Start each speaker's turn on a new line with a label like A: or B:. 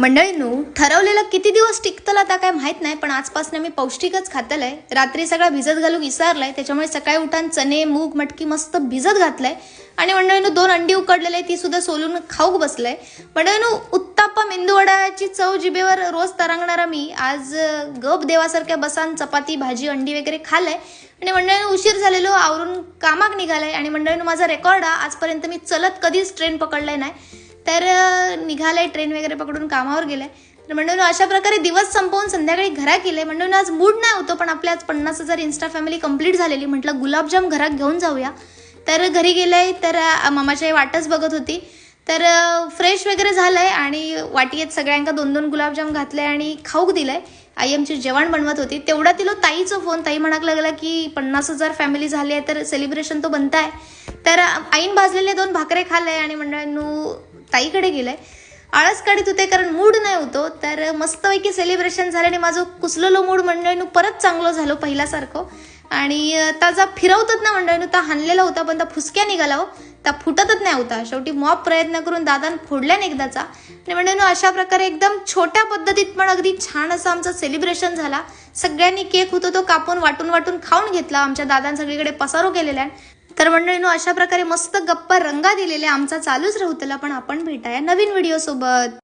A: मंडळींनो ठरवलेलं किती दिवस टिकतलं आता काय माहीत नाही पण आजपासून मी पौष्टिकच खातलं आहे रात्री सगळा भिजत घालून विसरलाय त्याच्यामुळे सकाळी उठान चणे मूग मटकी मस्त भिजत घातलंय. आणि मंडळींनो दोन अंडी उकडलेले आहे, ती सुद्धा सोलून खाऊक बसलंय. मंडळींनो उत्ताप्पा मेंदूवड्याची चव जिभेवर रोज तरंगणारा मी आज गप देवासारख्या बसान चपाती भाजी अंडी वगैरे खाल्लंय. आणि मंडळीनं उशीर झालेलो आवरून कामाक निघालाय. आणि मंडळीनं माझा रेकॉर्ड हा आजपर्यंत मी चलत कधीच ट्रेन पकडलाय नाही. तर निघालं ट्रेन वगैरे पकडून कामावर गेलाय. तर म्हणून अशा प्रकारे दिवस संपवून संध्याकाळी घरा केले म्हणून आज मूड नाही होतो पण आपल्या आज पन्नास हजार इन्स्टा फॅमिली कंप्लीट झालेली म्हटलं गुलाबजाम घरात घेऊन जाऊया. तर घरी गेले तर मामाची आई वाटच बघत होती. तर फ्रेश वगैरे झालं आहे आणि वाटीत सगळ्यांका दोन दोन गुलाबजाम घातले आणि खाऊक दिलं आहे आई आमची जेवण बनवत होती. तेवढा तिला ताईचा फोन ताई म्हणाक लागला की पन्नास हजार फॅमिली झाली आहे तर सेलिब्रेशन तो बनताय. तर आईन भाजलेले दोन भाकरे खाल्ले आणि मंडळांनू ताईकडे गेलाय. आळस काढीत होते कारण मूड नाही होतो. तर मस्तपैकी सेलिब्रेशन झालं आणि माझं कुसलेलो मूड मंडळीनं परत चांगलं झालं पहिल्यासारखं. आणि त्याचा फिरवतच ना मंडळीनं त्या हाणलेला होता पण त्या फुसक्या निघाला हो. त्या फुटतच नाही होता. शेवटी मॉप प्रयत्न करून दादान फोडल्याने एकदाचा. आणि मंडळीनं अशा प्रकारे एकदम छोट्या पद्धतीत पण अगदी छान असं आमचं सेलिब्रेशन झाला. सगळ्यांनी केक होतो तो कापून वाटून वाटून खाऊन घेतला. आमच्या दादान सगळीकडे पसारो केलेला आहे. तर मंडळीनो अशा प्रकारे मस्त गप्पा रंगा दिलेल्या आमचा चालूच राहू त्याला पण आपण भेटाया नवीन व्हिडिओ सोबत.